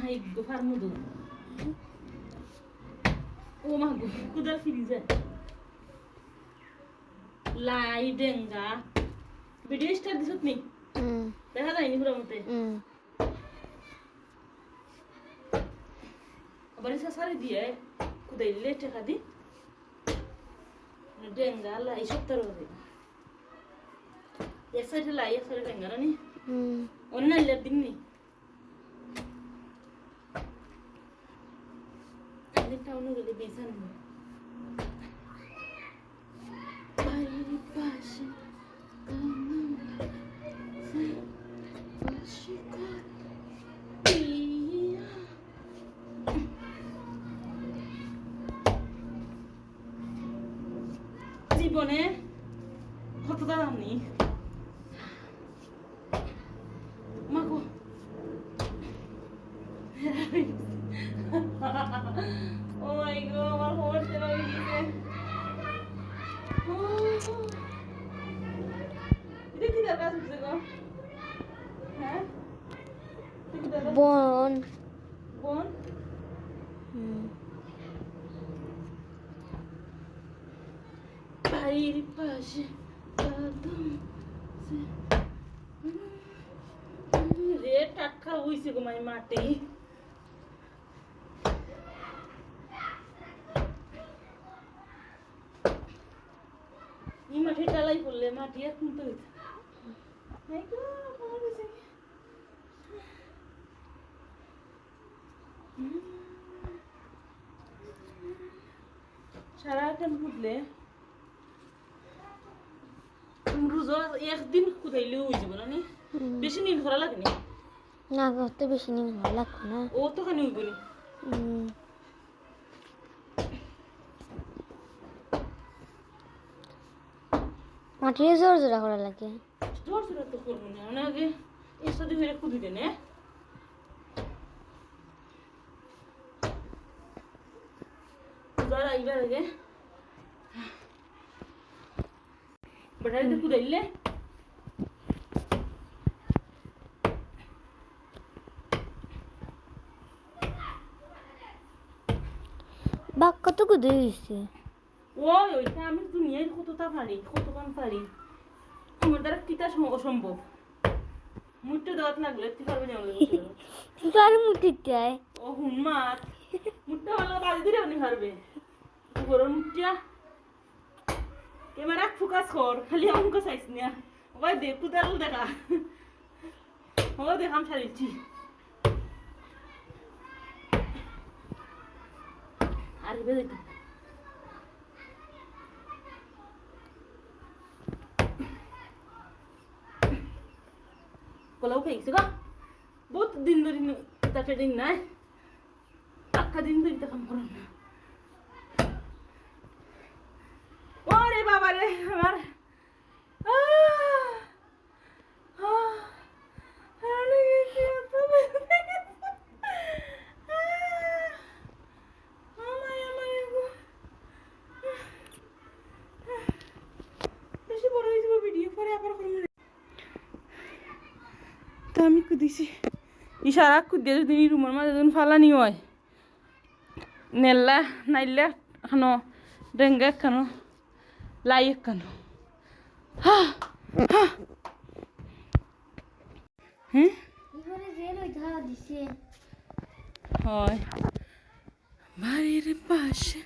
ভাই গোফার মধু। ও মা গো কুদাল ফিরি যায় লাই ডেঙ্গা। ভিডিও স্টার দিছত নি? দেখা যায়নি পুরো মতে আবার ইসা সারি দিয়ে কুদাইলে টেকা দি ডেঙ্গা লাই সত্তর করে এক সাইডে লাই এক সাইডে ডেঙ্গা নি হুম অন্য দিন নি? টাউনে গেলে বেসান বাড়ির পাশে জীবনে কত দাম নেই ও মাই গো আমার খবর ছিল গিয়েছে। এটা কি দরকার হচ্ছে গো? হ্যাঁ? বন। বোন? বাড়ির পাশে কদম সে- রে টাটকা হইছে গো মাই মাটি। মাটি টালাই পড়লে মাটি আর খুনতে হইছে এই গো, খবর হইছে কি? হুম। সারাক্ষণ বুঝলে রোজা একদিন কুদাইলে হয়ে যাবে না? বেশি নীল করা লাগে নি না করতে বেশি নিন ভালো লাগবে না ও তো খানি হইব নি মাটির জোর জোড়া করা লাগে। জোর জোর তো করব না মানে আগে এর সাথে ফেরে কুদি দেন। আইবার আগে। বেটারিতে বাঘ কত কুদে হয়েছে ওই ওইটা আমি দুনিয়ায় কতটা পারি কতক্ষণ পারি? আমার দ্বারা কিতা অসম্ভব? মুটটা দেওয়াত লাগলে তুই পারবে না বসে দেওয়া। তার মুঠি চায় ও হুনমাত মুটটা ভালো বাড়ি দিলে উনি পারবে গরম মুটটা ক্যামেরা ফোকাস কর খালি অঙ্ক চাইছ না। ওই দেখ কুদাল দেখা। ও দেখাম ছাড়িছি আর বেদে পোলাও খাইছে গা বহুত দিন ধরে তাকে দিন নাই আখ্যা দিন তো কাম করো না ওরে বাবা রে আমার আহ! আহ! ভালো লেগেছে, এত ভালো লেগেছে। আহ! আমায়, আমায় গো। বেশি বড় হয়ে যাব ভিডিও পরে আবার করব তো আমি কুদিছি ইশারা কুদিয়ে যদি রুমের মাঝে যখন ফালানি হয় নেল্লা নাইলে এখানো ডেঙ্গা এখানো লাই হা হ্যাঁ? হয়। বাড়ির পাশে